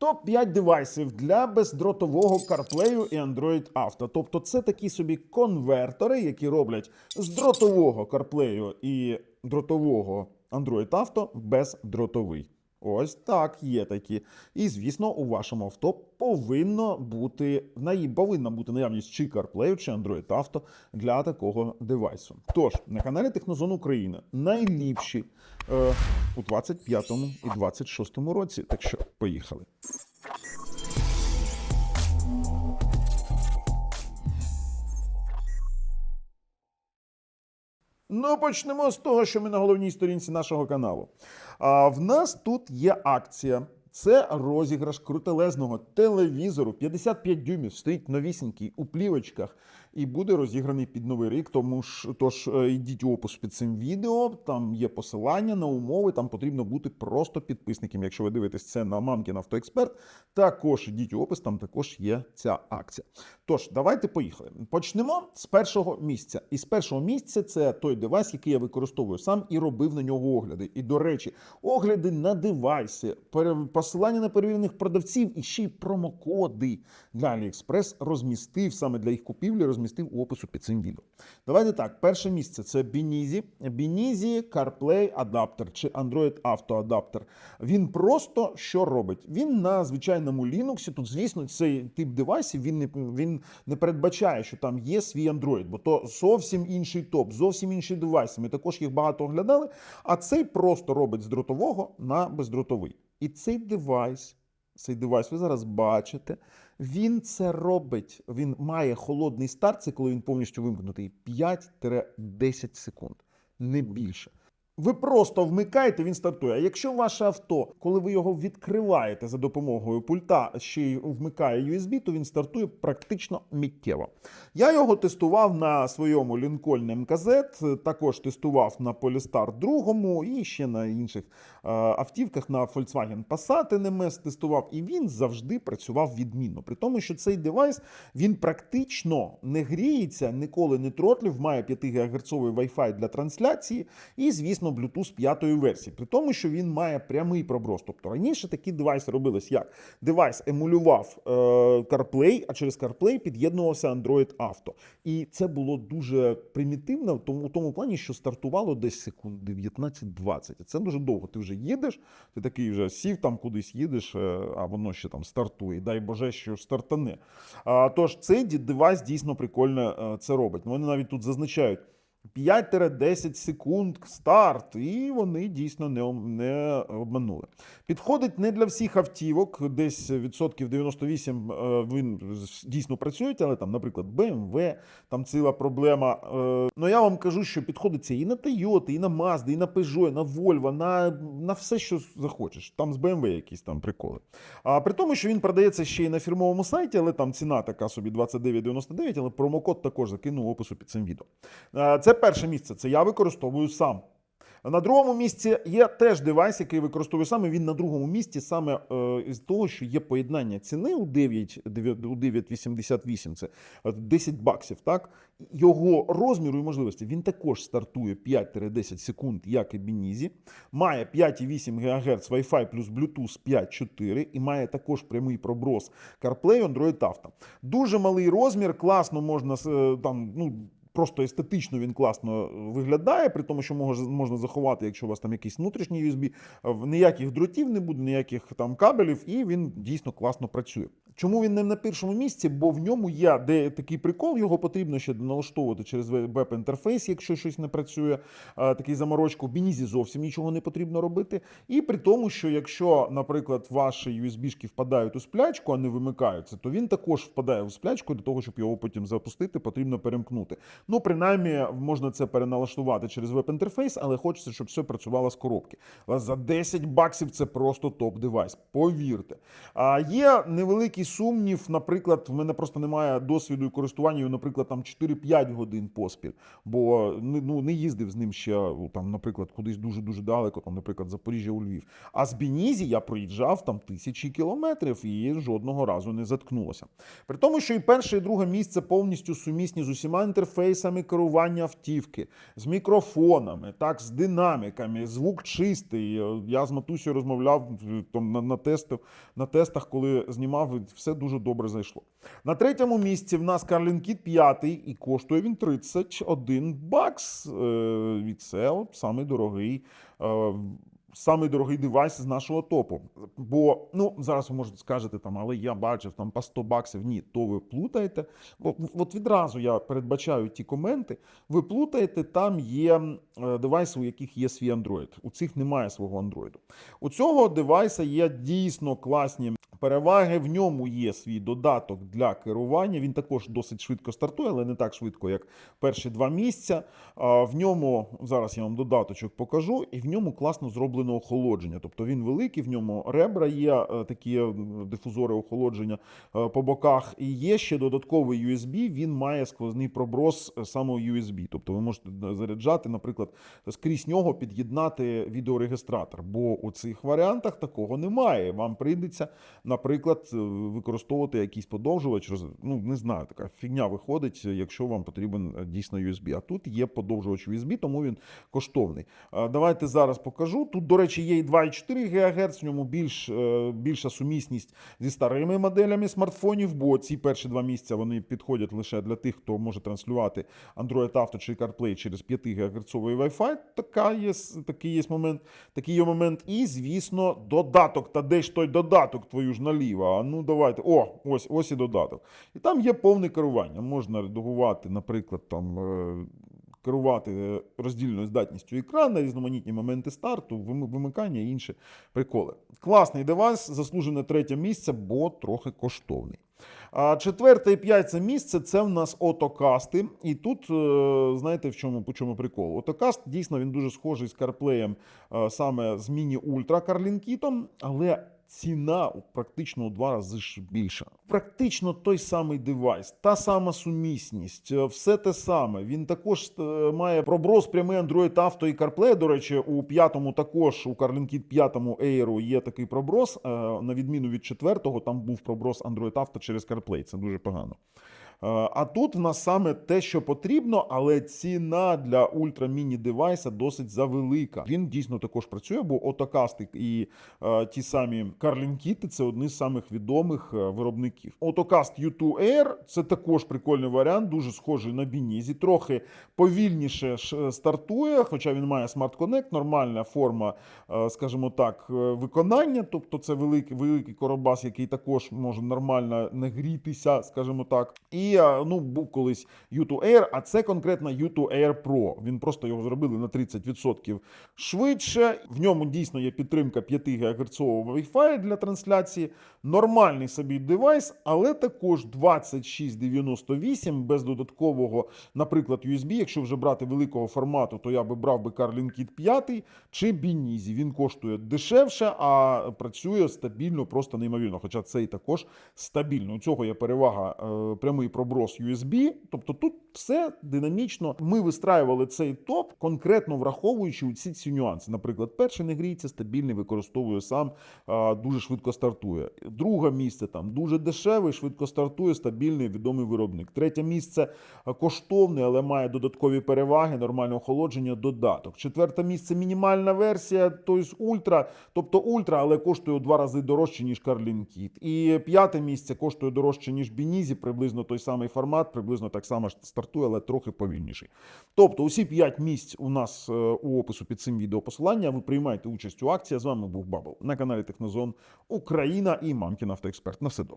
Топ-5 девайсів для бездротового CarPlay і Android Auto. Тобто це такі собі конвертери, які роблять з дротового CarPlay і дротового Android Auto бездротовий. Ось так, є такі. І звісно, у вашому авто повинно бути повинна бути наявність чи CarPlay, чи Android Auto для такого девайсу. Тож на каналі Технозон України найліпші е, у 25-му і 26-му році. Так що поїхали. Ну, почнемо з того, що ми на головній сторінці нашого каналу. А в нас тут є акція. Це розіграш крутелезного телевізору 55 дюймів, стоїть новісінький у плівочках і буде розіграний під новий рік. Тому ж тож е, йдіть у опис під цим відео. Там є посилання на умови. Там потрібно бути просто підписником. Якщо ви дивитесь це на Мамкін Автоексперт, також йдіть у опис, там також є ця акція. Тож, давайте поїхали. Почнемо з першого місця. І з першого місця це той девайс, який я використовую сам і робив на нього огляди. І до речі, огляди на девайси, посилання на перевірених продавців і ще й промокоди для AliExpress розмістив саме для їх купівлі, розмістив у опису під цим відео. Давайте так. Перше місце це Benizi. Benizi CarPlay адаптер чи Android Auto адаптер. Він просто що робить? Він на звичайному Linux. Тут, звісно, цей тип девайсів він не він не передбачає, що там є свій Android, бо то зовсім інший топ, зовсім інші девайси. Ми також їх багато оглядали. А цей просто робить з дротового на бездротовий. І цей девайс, цей девайс, ви зараз бачите, він це робить. Він має холодний старт, це коли він повністю вимкнутий 5-10 секунд, не більше. Ви просто вмикаєте, він стартує. А якщо ваше авто, коли ви його відкриваєте за допомогою пульта, ще й вмикає USB, то він стартує практично миттєво. Я його тестував на своєму Lincoln MKZ, також тестував на Polestar 2 і ще на інших е, автівках на Volkswagen Passat NMS тестував, і він завжди працював відмінно. При тому, що цей девайс він практично не гріється, ніколи не тротлів, має 5 ГГц Wi-Fi для трансляції, і, звісно, Bluetooth 5 версії. При тому, що він має прямий проброс. Тобто раніше такі девайси робились як девайс емулював е, CarPlay, а через CarPlay під'єднувався Android Auto. І це було дуже примітивно в тому, в тому плані, що стартувало десь секунд 19-20. І Це дуже довго. Ти вже їдеш, ти такий вже сів там кудись їдеш, е, а воно ще там стартує. Дай Боже, що стартане. А, тож цей девайс дійсно прикольно е, це робить. Вони навіть тут зазначають. 5-10 секунд старт, і вони дійсно не, не обманули. Підходить не для всіх автівок, десь відсотків 98 е, він дійсно працюють, але там, наприклад, BMW, там ціла проблема. Е, Ну я вам кажу, що підходить це і на Toyota, і на Mazda, і на Peugeot, і на Volvo, на, на все, що захочеш. Там з BMW якісь там приколи. А при тому, що він продається ще й на фірмовому сайті, але там ціна така собі 29,99, але промокод також закину в опису під цим відео. Е, Це перше місце. Це я використовую сам. На другому місці є теж девайс, який використовую саме. Він на другому місці саме е, із того, що є поєднання ціни у 9, 9 у 9,88, це е, 10 баксів. Так його розміру і можливості він також стартує 5-10 секунд, як і Бінізі. Має 5,8 ГГц Wi-Fi плюс Bluetooth 5.4 і має також прямий проброс CarPlay Android Auto. Дуже малий розмір, класно можна е, там, ну. Просто естетично він класно виглядає, при тому, що можна заховати, якщо у вас там якийсь внутрішній USB, в- ніяких дротів не буде, ніяких там кабелів, і він дійсно класно працює. Чому він не на першому місці? Бо в ньому є де такий прикол, його потрібно ще налаштовувати через веб-інтерфейс, якщо щось не працює. Такий заморочку. В Бінізі зовсім нічого не потрібно робити. І при тому, що якщо, наприклад, ваші USB-шки впадають у сплячку, а не вимикаються, то він також впадає у сплячку. Для того, щоб його потім запустити, потрібно перемкнути. Ну, принаймні, можна це переналаштувати через веб-інтерфейс, але хочеться, щоб все працювало з коробки. За 10 баксів це просто топ-девайс. Повірте. А є невеликий сумнів, наприклад, в мене просто немає досвіду і користування, наприклад, там 4-5 годин поспіль, бо ну, не їздив з ним ще, там, наприклад, кудись дуже-дуже далеко, там, наприклад, Запоріжжя у Львів. А з Бінізі я проїжджав там тисячі кілометрів і жодного разу не заткнулося. При тому, що і перше, і друге місце повністю сумісні з усіма інтерфейсами керування автівки, з мікрофонами, так, з динаміками, звук чистий. Я з Матусею розмовляв е, там, на, на, тесту, на тестах, коли знімав, все дуже добре зайшло. На третьому місці в нас Карлін Кіт п'ятий, і коштує він 31 бакс. Е, І це от самий дорогий. Самий дорогий девайс з нашого топу. Бо ну зараз ви можете скажете там, але я бачив там по 100 баксів. Ні, то ви плутаєте. Бо от відразу я передбачаю ті коменти. Ви плутаєте, там є е, девайси, у яких є свій Android. У цих немає свого Android. У цього девайса є дійсно класні переваги. В ньому є свій додаток для керування. Він також досить швидко стартує, але не так швидко, як перші два місця. В ньому зараз я вам додаточок покажу, і в ньому класно зроблено охолодження. Тобто він великий, в ньому ребра є е, такі е, дифузори охолодження е, по боках. І є ще додатковий USB. Він має сквозний проброс саме USB. Тобто ви можете заряджати, наприклад, скрізь нього під'єднати відеорегістратор. Бо у цих варіантах такого немає. Вам прийдеться, наприклад, використовувати якийсь подовжувач. Ну не знаю, така фігня виходить, якщо вам потрібен дійсно USB. А тут є подовжувач USB, тому він коштовний. Давайте зараз покажу. Тут, до речі, є і 2,4 ГГц, в ньому більш, е, більша сумісність зі старими моделями смартфонів, бо ці перші два місця вони підходять лише для тих, хто може транслювати Android Auto чи CarPlay через 5 ГГц Wi-Fi. Така є, такий є момент. Такий є момент. І, звісно, додаток. Та де ж той додаток, твою ж наліво? А ну давайте. О, ось, ось і додаток. І там є повне керування. Можна редагувати, наприклад, там. Керувати е, роздільною здатністю екрана, різноманітні моменти старту, вимикання і інші приколи. Класний девайс, заслужене третє місце, бо трохи коштовний. А четверте і п'яте місце це в нас отокасти. І тут, е, знаєте, в чому, по чому прикол? Отокаст дійсно він дуже схожий з е, саме з Міні Ультра Карлінкітом, але ціна практично у два рази більша. Практично той самий девайс, та сама сумісність, е, все те саме. Він також е, має проброс прямий Android Auto і CarPlay. До речі, у п'ятому також у CarLinkit 5 Air є такий проброс. е, На відміну від четвертого, там був проброс Android Auto через CarPlay. Це дуже погано. Е, А тут в нас саме те, що потрібно, але ціна для ультра-міні девайса досить завелика. Він дійсно також працює, бо Отокастик і е, ті самі Карлінкіти це одні з самих відомих е, виробників. Отокаст U2 Air це також прикольний варіант, дуже схожий на Бінізі. Трохи повільніше стартує, хоча він має Connect, нормальна форма, е, скажімо так, е, виконання. Тобто це великий, великий коробас, який також може нормально нагрітися, скажімо так. І е, ну, був колись U2 Air, а це конкретно U2 Air Pro. Він просто його зробили на 30% швидше. В ньому дійсно є підтримка 5 ГГц Wi-Fi для трансляції. Нормальний собі девайс, але також 2698 без додаткового, наприклад, USB. Якщо вже брати великого формату, то я би брав би Carlin Kit 5 чи Binizi. Він коштує дешевше, а працює стабільно, просто неймовірно. Хоча цей також стабільно. У цього є перевага е, прямий проброс USB. Тобто тут все динамічно. Ми вистраювали цей топ, конкретно враховуючи усі ці нюанси. Наприклад, перший не гріється, стабільний, використовує сам, дуже швидко стартує. Друге місце там дуже дешевий, швидко стартує, стабільний, відомий виробник. Третє місце е, коштовний, але має додаткові переваги, нормальне охолодження, додаток. Четверте місце мінімальна версія, тобто ультра, тобто ультра, але коштує у два рази дорожче, ніж Kit. І п'яте місце коштує дорожче, ніж Бінізі, приблизно той самий формат, приблизно так само стартує, але трохи повільніший. Тобто, усі п'ять місць у нас е, у опису під цим відео посилання. Ви приймаєте участь у акції. З вами був Бабл на каналі Технозон Україна і Мамкін Автоексперт. На все добре.